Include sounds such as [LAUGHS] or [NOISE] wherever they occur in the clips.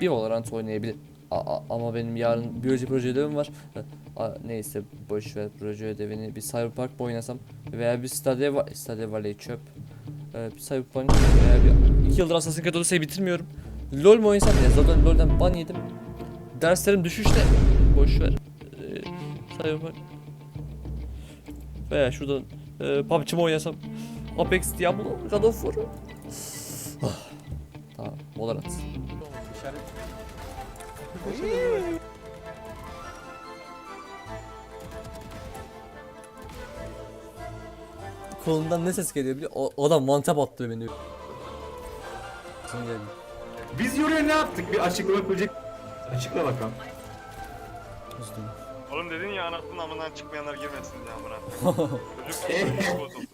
Bir Valorant oynayabilir. A- ama benim yarın biyoloji proje ödevim var. A- neyse boş ver proje ödevini bir Cyberpunk mı oynasam veya bir Stadia var Stadia Valley çöp. Ee, bir Cyberpunk veya bir 2 yıldır Assassin's Creed Odyssey'i bitirmiyorum. LoL mu oynasam ya zaten LoL'den ban yedim. Derslerim düşüşte. Boş ver. Ee, Cyberpunk. Veya şuradan e, PUBG mi oynasam. Apex, Diablo, God of War. Tamam, Valorant. Kolundan ne ses geliyor biliyor O, o da mantap attı beni. Şimdi. Biz yoruya ne yaptık? Bir açıklama yapacak. Açıkla bakalım. Üzdüm. Oğlum dedin ya anasının amından çıkmayanlar girmesin diye amına. [LAUGHS] Çocuk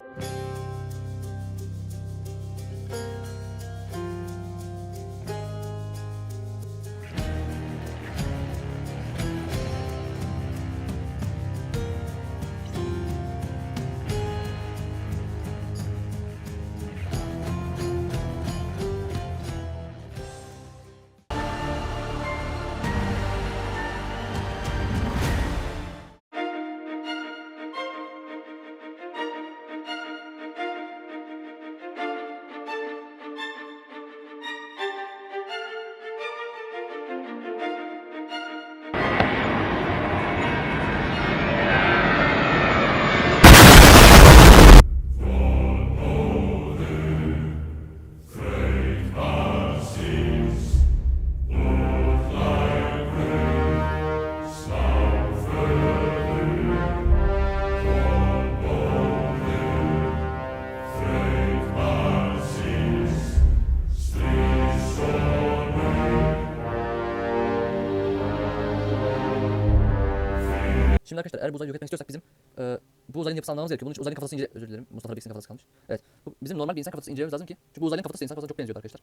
Şimdi arkadaşlar eğer bu uzayı yok etmek istiyorsak bizim e, bu uzayın yapısını anlamamız gerekiyor. Bunun için uzayın kafatası ince... Özür dilerim. Mustafa Biris'in kafası kalmış. Evet. Bu, bizim normal bir insan kafatası incelememiz lazım ki. Çünkü bu uzayın kafatası insan kafatasına çok benziyor arkadaşlar.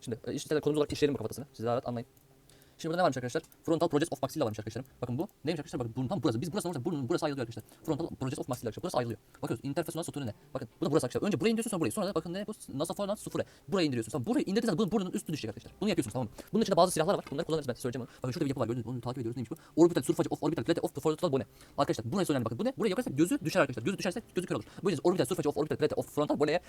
Şimdi e, işte konumuz olarak işleyelim bu kafatasını. Siz daha rahat anlayın. Şimdi burada ne varmış arkadaşlar? Frontal Project of Maxilla varmış arkadaşlarım. Bakın bu neymiş arkadaşlar? Bakın bunun tam burası. Biz burası olursa burnun burası ayrılıyor arkadaşlar. Frontal Project of Maxilla arkadaşlar. Burası ayrılıyor. Bakıyoruz interface nasıl sütunu ne? Bakın bu da burası arkadaşlar. Önce burayı indiriyorsun sonra burayı. Sonra da bakın ne bu? NASA falan sıfıra. Burayı indiriyorsun. Sonra burayı zaman bunun burnunun üstü düşecek arkadaşlar. Bunu yapıyorsunuz tamam mı? Bunun içinde bazı silahlar var. Bunları kullanırız ben söyleyeceğim. Bakın şurada bir yapı var. Gördünüz mü? Onu takip ediyoruz. Neymiş bu? Orbital surfacı of orbital plate of frontal bone. Arkadaşlar buraya önemli bakın. Bu ne? Buraya yaparsak gözü düşer arkadaşlar. Gözü düşerse gözü kör olur. Bu yüzden orbital surfacı of orbital plate of frontal bone'ye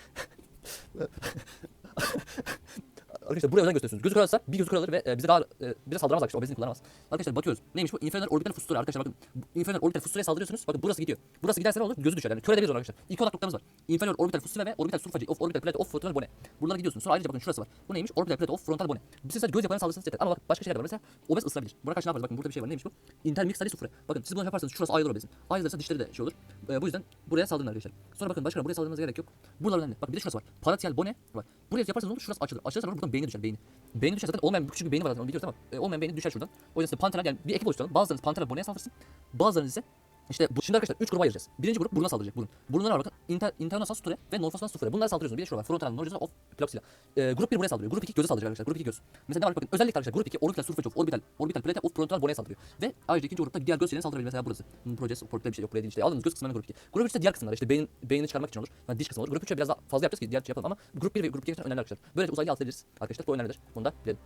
[LAUGHS] Arkadaşlar buraya özen gösteriyorsunuz. Gözü kırarsa bir gözü kırılır ve e, bize daha e, bize saldıramaz arkadaşlar. Obezini kullanamaz. Arkadaşlar bakıyoruz. Neymiş bu? Infernal orbital fustura arkadaşlar bakın. Infernal orbital fustura'ya saldırıyorsunuz. Bakın burası gidiyor. Burası giderse ne olur? Gözü düşer. Yani kör edebiliriz arkadaşlar. İki odak noktamız var. Infernal orbital fustura ve orbital surfacı of orbital plate of frontal bone. Buralara gidiyorsunuz. Sonra ayrıca bakın şurası var. Bu neymiş? Orbital plate of frontal bone. Biz size göz yapanı saldırırsanız yeter. Ama bak başka şeyler var. Mesela obez ısırabilir. Buna karşı ne yaparız? Bakın burada bir şey var. Neymiş bu? Intermixtali sufre. Bakın siz bunu yaparsanız şurası ayrılır obezin. Ayrılırsa dişleri de şey olur. E, bu yüzden buraya saldırın arkadaşlar. Sonra bakın başka buraya saldırmanıza gerek yok. Buralar önemli. Bakın bir de şurası var. Paratial bone var. Buraya yaparsanız olur? Şurası açılır. Açılırsa olur? Buradan beyni düşer. Beyni. Beyni düşer zaten olmayan küçük bir beyni var zaten onu biliyoruz ama e, olmayan beyni düşer şuradan. O yüzden size panteral yani bir ekip oluşturalım. Bazılarınız panteral boneye saldırsın. Bazılarınız ise işte bu, şimdi arkadaşlar 3 gruba ayıracağız. Birinci grup buruna saldıracak. Burun. Burunlara bakın. Inter, internasal suture ve norfasal suture. Bunlara saldırıyorsunuz. Bir de şurada var. Frontal nodular of plexilla. E, grup 1 buraya saldırıyor. Grup 2 göze saldıracak arkadaşlar. Grup 2 göz. Mesela ne var bakın. Özellikle arkadaşlar grup 2 orbital surface of orbital orbital plate of frontal boneye saldırıyor. Ve ayrıca ikinci grupta diğer göz şeylerine saldırabilir. Mesela burası. Hmm, Project of bir şey yok. Buraya değil işte. Aldığınız göz kısmına grup 2. Grup 3 de diğer kısımlar. İşte beyin, beynini çıkarmak için olur. Yani diş kısmı olur. Grup 3'e biraz daha fazla yapacağız ki diğer şey yapalım ama grup 1 ve grup 2 önemli arkadaşlar. Böylece uzaylı alt arkadaşlar. Bu önemlidir. Bunu da bilelim.